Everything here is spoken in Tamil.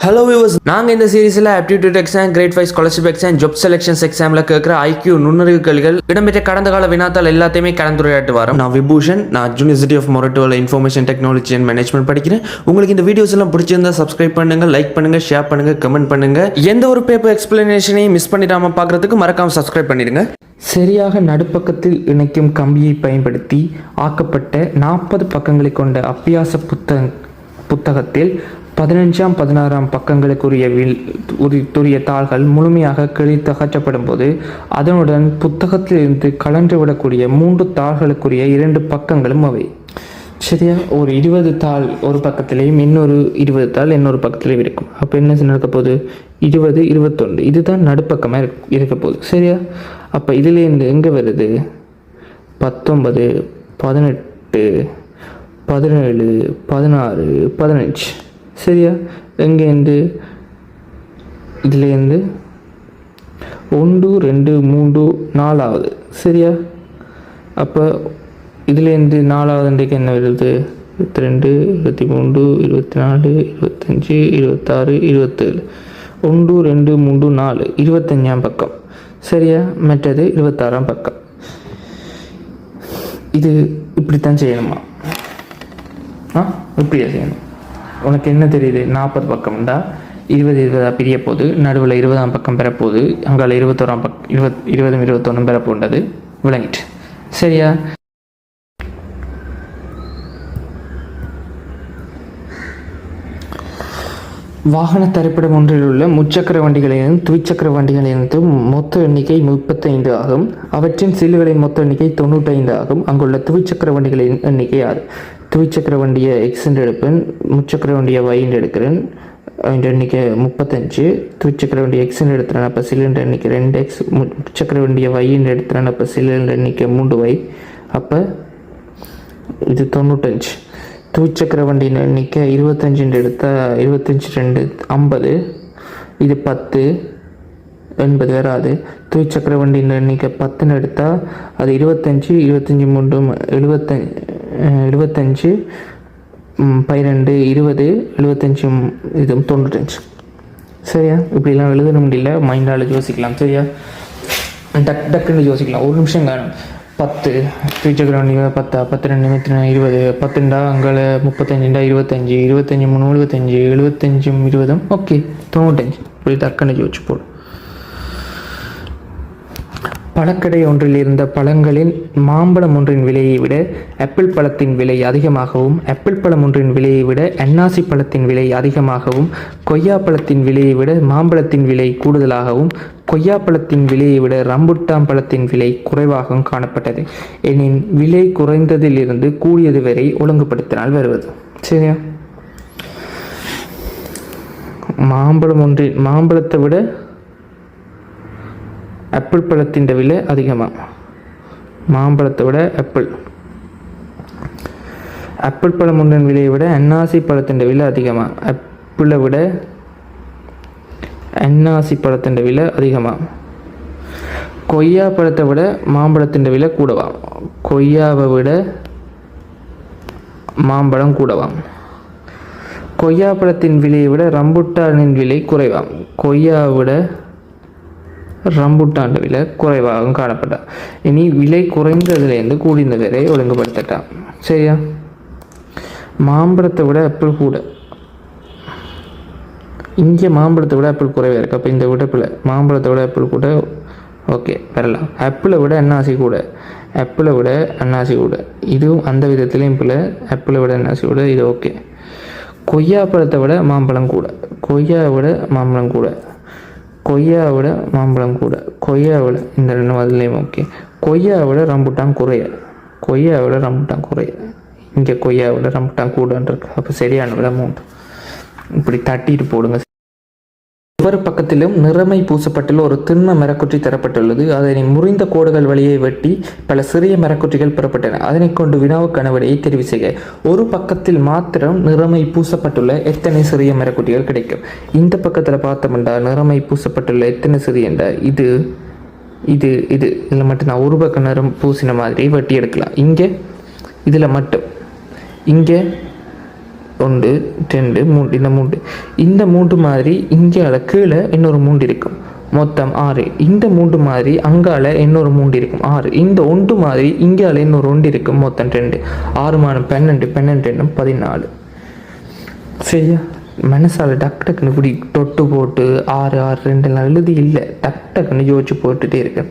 ஹலோ வியூவர்ஸ் நாங்கள் இந்த சீரிஸில் aptitude exam grade five scholarship exam job selections எக்ஸாமில் கேட்குற ஐக்யூ நுண்ணறிவு கேள்விகள் இடம்பெற்ற கடந்த கால வினாத்தால் எல்லாத்தையுமே கலந்துரையாட்டு வரோம். நான் விபூஷன். நான் யூனிவர்சிட்டி ஆஃப் மொரட்டோவில் இன்ஃபர்மேஷன் டெக்னாலஜி அண்ட் மேனேஜ்மெண்ட் படிக்கிறேன். உங்களுக்கு இந்த வீடியோஸ் எல்லாம் பிடிச்சிருந்தா சப்ஸ்கிரைப் பண்ணுங்க லைக் பண்ணுங்க ஷேர் பண்ணுங்க கமெண்ட் பண்ணுங்க. எந்த ஒரு பேப்பர் எக்ஸ்பிளனேஷனையும் மிஸ் பண்ணிடாம பார்க்கறதுக்கு மறக்காம சப்ஸ்கிரைப் பண்ணிடுங்க. சரியாக நடுப்பக்கத்தில் இணைக்கும் கம்பியை பயன்படுத்தி ஆக்கப்பட்ட நாற்பது பக்கங்களை கொண்ட அப்பியாச புத்தக புத்தகத்தில் பதினஞ்சாம் பதினாறாம் பக்கங்களுக்குரிய வில் உரி- துரிய தாள்கள் முழுமையாக கிழித்து அகற்றப்படும் போது அதனுடன் புத்தகத்திலிருந்து கலன்றுவிடக்கூடிய மூன்று தாள்களுக்குரிய இரண்டு பக்கங்களும் அவை. சரியா? ஒரு இருபது தாள் ஒரு பக்கத்திலேயும் இன்னொரு இருபது தாள் இன்னொரு பக்கத்திலேயும் இருக்கும். அப்போ என்ன நடக்க போகுது? இருபது இருபத்தொன்று. இதுதான் நடுப்பக்கமாக இருக் இருக்க போகுது. சரியா? அப்போ இதுலேருந்து எங்கே வருது? பத்தொன்பது பதினெட்டு பதினேழு பதினாறு பதினஞ்சு. சரியா? எங்கேருந்து இதுலேருந்து ஒன்று ரெண்டு மூன்று நாலாவது. சரியா? அப்போ இதுலேருந்து நாலாவது அன்றைக்கு என்ன வருது? இருபத்தி ரெண்டு இருபத்தி மூன்று இருபத்தி நாலு இருபத்தஞ்சி இருபத்தாறு இருபத்தேழு. ஒன்று ரெண்டு மூன்று நாலு. இருபத்தஞ்சாம் பக்கம். சரியா? மற்றது இருபத்தாறாம் பக்கம். இது இப்படித்தான் செய்யணுமா? ஆ? இப்படியா செய்யணும்? உனக்கு என்ன தெரியுது? நாற்பது பக்கம்டா இருபது இருபதா பிரிய போது நடுவில் இருபதாம் பக்கம் பெறப்போகுது. அங்கால இருபத்தோராம் பக் இருபத் இருபதும் இருபத்தொன்னும் பெறப்போன்றது விளங்கிட்டு. சரியா? வாகன தரிப்பிடம் ஒன்றில் உள்ள முச்சக்கர வண்டிகளிலிருந்து துவிச்சக்கர வண்டிகளிலிருந்து மொத்த எண்ணிக்கை முப்பத்தைந்து ஆகும். அவற்றின் சில்லுகளின் மொத்த எண்ணிக்கை தொண்ணூற்றைந்து ஆகும். அங்குள்ள துவிச்சக்கர வண்டிகளின் எண்ணிக்கை ஆறு. துவிச்சக்கர வண்டியை எக்ஸ் என்று எடுப்பேன் முச்சக்கர வண்டியை Y என்று எடுக்கிறேன் അതിൻ്റെ എണ്ണിക്ക് മുപ്പത്തഞ്ച് തുച്ചക്ര വണ്ടി എക്സിൻ്റെ എടുത്തിട്ടാണ് അപ്പോൾ സിലിണ്ടർ എണ്ണിക്ക് രണ്ട് എക്സ് മുച്ചക്ര വണ്ടി വൈൻ്റെ എടുത്തിട്ടാണ് അപ്പോൾ സിലിണ്ടർ എണ്ണിക്ക് മൂന്ന് വൈ അപ്പോൾ இது தொண்ணூத்தஞ்சு துவிச்சக்கர வண்டியின் எண்ணிக்கை இருபத்தஞ்சுன்னு எடுத்தால் இருபத்தஞ்சி ரெண்டு ஐம்பது இது பத்து எண்பது வராது துவிச்சக்கர வண்டியின் எண்ணிக்கை பத்துன்னு எடுத்தால் அது இருபத்தஞ்சி இருபத்தஞ்சி மூன்று எழுபத்தஞ்சு பன்னிரெண்டு இருபது எழுபத்தஞ்சி இது தொண்ணூத்தஞ்சு. சரியா? இப்படிலாம் எழுத முடியல மைண்டால் யோசிக்கலாம். சரியா? டக் டக்குன்னு யோசிக்கலாம். ஒரு நிமிஷம் காணும் பத்து ஃபியூச்சர் வண்டிகள் பத்தா? பத்து ரெண்டு இருபத்தி இருபது. பத்துண்டா? அங்கே முப்பத்தஞ்சுண்டா? இருபத்தஞ்சி. இருபத்தஞ்சி மூணு எழுபத்தஞ்சி எழுபத்தஞ்சும் இருபதும். ஓகே தொண்ணூத்தஞ்சு. இப்படி டக்குன்னு யோசிச்சு போடும் பழக்கடை ஒன்றில் இருந்த பழங்களின் மாம்பழம் ஒன்றின் விலையை விட ஆப்பிள் பழத்தின் விலை அதிகமாகவும் ஆப்பிள் பழம் ஒன்றின் விலையை விட அன்னாசி பழத்தின் விலை அதிகமாகவும் கொய்யா பழத்தின் விலையை விட மாம்பழத்தின் விலை கூடுதலாகவும் கொய்யா பழத்தின் விலையை விட ரம்புட்டான் பழத்தின் விலை குறைவாகவும் காணப்பட்டது. எனின் விலை குறைந்ததிலிருந்து கூடியது வரை ஒழுங்குபடுத்தினால் வருவது. சரியா? மாம்பழம் ஒன்றின் மாம்பழத்தை விட ஆப்பிள் பழத்தின் விலை அதிகமாக மாம்பழத்தை விட ஆப்பிள். ஆப்பிள் பழம் ஒன்றின் விலையை விட அன்னாசி பழத்தின் விலை அதிகமாக ஆப்பிளை விட அன்னாசி பழத்தின் விலை அதிகமாக கொய்யா பழத்தை விட மாம்பழத்தின் விலை கூடவாம் கொய்யாவை விட மாம்பழம் கூடவாம் கொய்யா பழத்தின் விலையை விட ரம்புட்டானின் விலை குறைவாம் கொய்யாவை விட ரம்புட்டான் விலை குறைவாகவும் காணப்பட்டான். இனி விலை குறைந்ததுலேருந்து கூடிந்த வரை ஒழுங்குபடுத்தட்டான் சரியா? மாம்பழத்தை விட ஆப்பிள் கூட. இங்கே மாம்பழத்தை விட ஆப்பிள் குறைவாக இருக்குது அப்போ இந்த விடப்பில் மாம்பழத்தை விட ஆப்பிள் கூட ஓகே வரலாம் ஆப்பிளை விட அன்னாசி கூட. ஆப்பிளை விட அன்னாசி கூட. இதுவும் அந்த விதத்துலேயும் பிள்ளை ஆப்பிளை விட அன்னாசி கூட இது ஓகே கொய்யா பழத்தை விட மாம்பழம் கூட. கொய்யாவை விட மாம்பழம் கூட. கொய்யா விட மாம்பழம் கூட. கொய்யா விட இந்த ரெண்டு அதுலேயும் ஓகே. கொய்யா விட ரம்புட்டான் குறைய கொய்யா விட ரம்புட்டான் குறைய இங்கே கொய்யா விட ரம்புட்டான் கூடன்றிருக்கு அப்போ சரியான விட மூன்று இப்படி தட்டிட்டு போடுங்க. ஒவ்வொரு பக்கத்திலும் நிறமை பூசப்பட்டுள்ள ஒரு திண்ம மரக்குற்றி தரப்பட்டுள்ளது. அதனை முறிந்த கோடுகள் வழியை வெட்டி பல சிறிய மரக்குற்றிகள் பெறப்பட்டன. அதனை கொண்டு வினாவுக்கான விடையை தெரிவு செய்க. ஒரு பக்கத்தில் மாத்திரம் நிறமை பூசப்பட்டுள்ள எத்தனை சிறிய மரக்குட்டிகள் கிடைக்கும்? இந்த பக்கத்தில் பார்த்தோம்டா நிறமை பூசப்பட்டுள்ள எத்தனை சிறியண்டா? இது இது இது. இதில் மட்டும் நான் ஒரு பக்கம் நிறம் பூசின மாதிரி வெட்டி எடுக்கலாம். இங்கே இதில் மட்டும். இங்கே ஒன்று ரெண்டு மூன்று இந்த மூன்று. இந்த மூன்று மாதிரி இந்தியாவில் கீழே இன்னொரு மூன்று இருக்கும். மொத்தம் ஆறு. இந்த மூன்று மாதிரி அங்கால இன்னொரு மூன்று இருக்கும். ஆறு. இந்த ஒன்று மாதிரி இந்தியாவில் இன்னொரு ஒன்று இருக்கும். மொத்தம் ரெண்டு. ஆறு மாதம் பன்னெண்டு. பன்னெண்டு ரெண்டும் பதினாலு. சரியா? மனசால டக் டக்குன்னு இப்படி தொட்டு போட்டு ஆறு ஆறு ரெண்டு எழுதி இல்லை. டக் டக்குன்னு யோசிச்சு போட்டுட்டே இருக்கேன்.